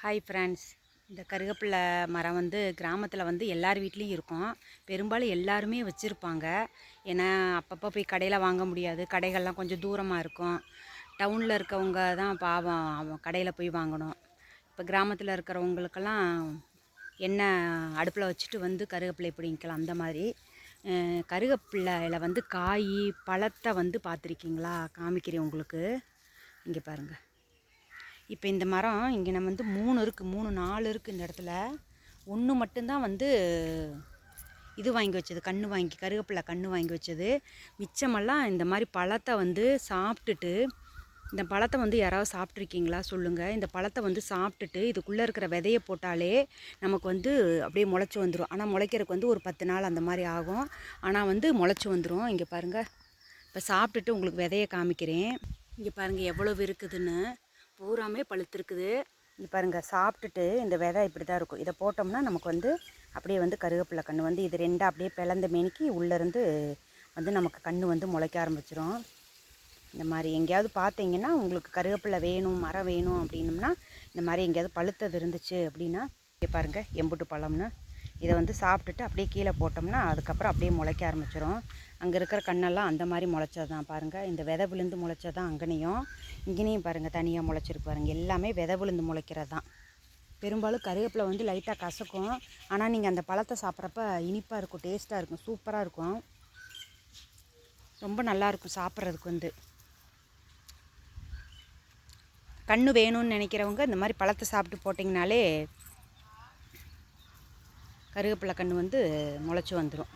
Hi friends இந்த கருகப்பிள்ளை மரம் வந்து கிராமத்தில் வந்து எல்லார் வீட்லேயும் இருக்கும். பெரும்பாலும் எல்லாருமே வச்சுருப்பாங்க. ஏன்னா அப்பப்போ போய் கடையில் வாங்க முடியாது. கடைகள்லாம் கொஞ்சம் தூரமாக இருக்கும். டவுனில் இருக்கவங்க தான் பாவம். அவன் கடையில் போய் வாங்கணும். இப்போ கிராமத்தில் இருக்கிறவங்களுக்கெல்லாம் எண்ணெய் அடுப்பில் வச்சுட்டு வந்து கருகப்பிள்ளை பிடிங்கிக்கலாம். அந்த மாதிரி. கருகப்பிள்ளையில் வந்து காய் பழத்தை வந்து பார்த்துருக்கீங்களா? காமிக்கிறேன் உங்களுக்கு. இங்கே பாருங்கள் இப்போ இந்த மரம் இங்கே நம்ம வந்து மூணு இருக்குது மூணு நாலு இருக்குது இந்த இடத்துல. ஒன்று மட்டும்தான் வந்து இது வாங்கி வச்சது கன்று வாங்கி கருவேப்பிலை கன்று வாங்கி வச்சது. மிச்சமெல்லாம் இந்த மாதிரி பழத்தை வந்து சாப்பிட்டுட்டு இந்த பழத்தை வந்து யாராவது சாப்பிட்ருக்கீங்களா சொல்லுங்கள் இந்த பழத்தை வந்து சாப்பிட்டுட்டு இதுக்குள்ளே இருக்கிற விதையை போட்டாலே நமக்கு வந்து அப்படியே முளைச்சி வந்துடும் ஆனால் முளைக்கிறதுக்கு வந்து ஒரு பத்து நாள் அந்த மாதிரி ஆகும். ஆனால் வந்து முளைச்சி வந்துடும் இங்கே பாருங்கள் இப்போ சாப்பிட்டுட்டு உங்களுக்கு விதையை காமிக்கிறேன். இங்கே பாருங்கள் எவ்வளவு இருக்குதுன்னு. பூராமே பழுத்திருக்குது. இது பாருங்கள் சாப்பிட்டுட்டு இந்த விதை இப்படி தான் இருக்கும். இதை போட்டோம்னா நமக்கு வந்து அப்படியே வந்து கருவேப்பிலை கன்று வந்து இது ரெண்டாக அப்படியே பிளந்த மேனிக்கு உள்ளேருந்து வந்து நமக்கு கன்று வந்து முளைக்க ஆரம்பிச்சிரும். இந்த மாதிரி எங்கேயாவது பார்த்தீங்கன்னா உங்களுக்கு கருவேப்பிலை வேணும் மரம் வேணும் அப்படின்னம்னா இந்த மாதிரி எங்கேயாவது பழுத்தது இருந்துச்சு அப்படின்னா இங்கே பாருங்கள் எம்புட்டு பழம்னு இதை வந்து சாப்பிட்டுட்டு அப்படியே கீழே போட்டோம்னா அதுக்கப்புறம் அப்படியே முளைக்க ஆரம்பிச்சிடும் அங்கே இருக்கிற கண்ணெல்லாம் அந்த மாதிரி முளைச்சது தான் பாருங்கள் இந்த விதை விழுந்து முளைச்சது தான் அங்கனையும். இங்கேனையும் பாருங்கள் தனியாக முளைச்சிருக்கு பாருங்கள் எல்லாமே விதை விழுந்து முளைக்கிறது தான் பெரும்பாலும் கருவேப்பிலை வந்து லைட்டாக கசக்கும். ஆனால் நீங்கள் அந்த பழத்தை சாப்பிட்றப்ப இனிப்பாக இருக்கும் டேஸ்ட்டாக இருக்கும் சூப்பராக இருக்கும். ரொம்ப நல்லாயிருக்கும் சாப்பிட்றதுக்கு வந்து. கண்ணு வேணும்னு நினைக்கிறவங்க இந்த மாதிரி பழத்தை சாப்பிட்டு போட்டிங்கனாலே கருவேப்பிலை கன்று வந்து முளைச்சி வந்துடும்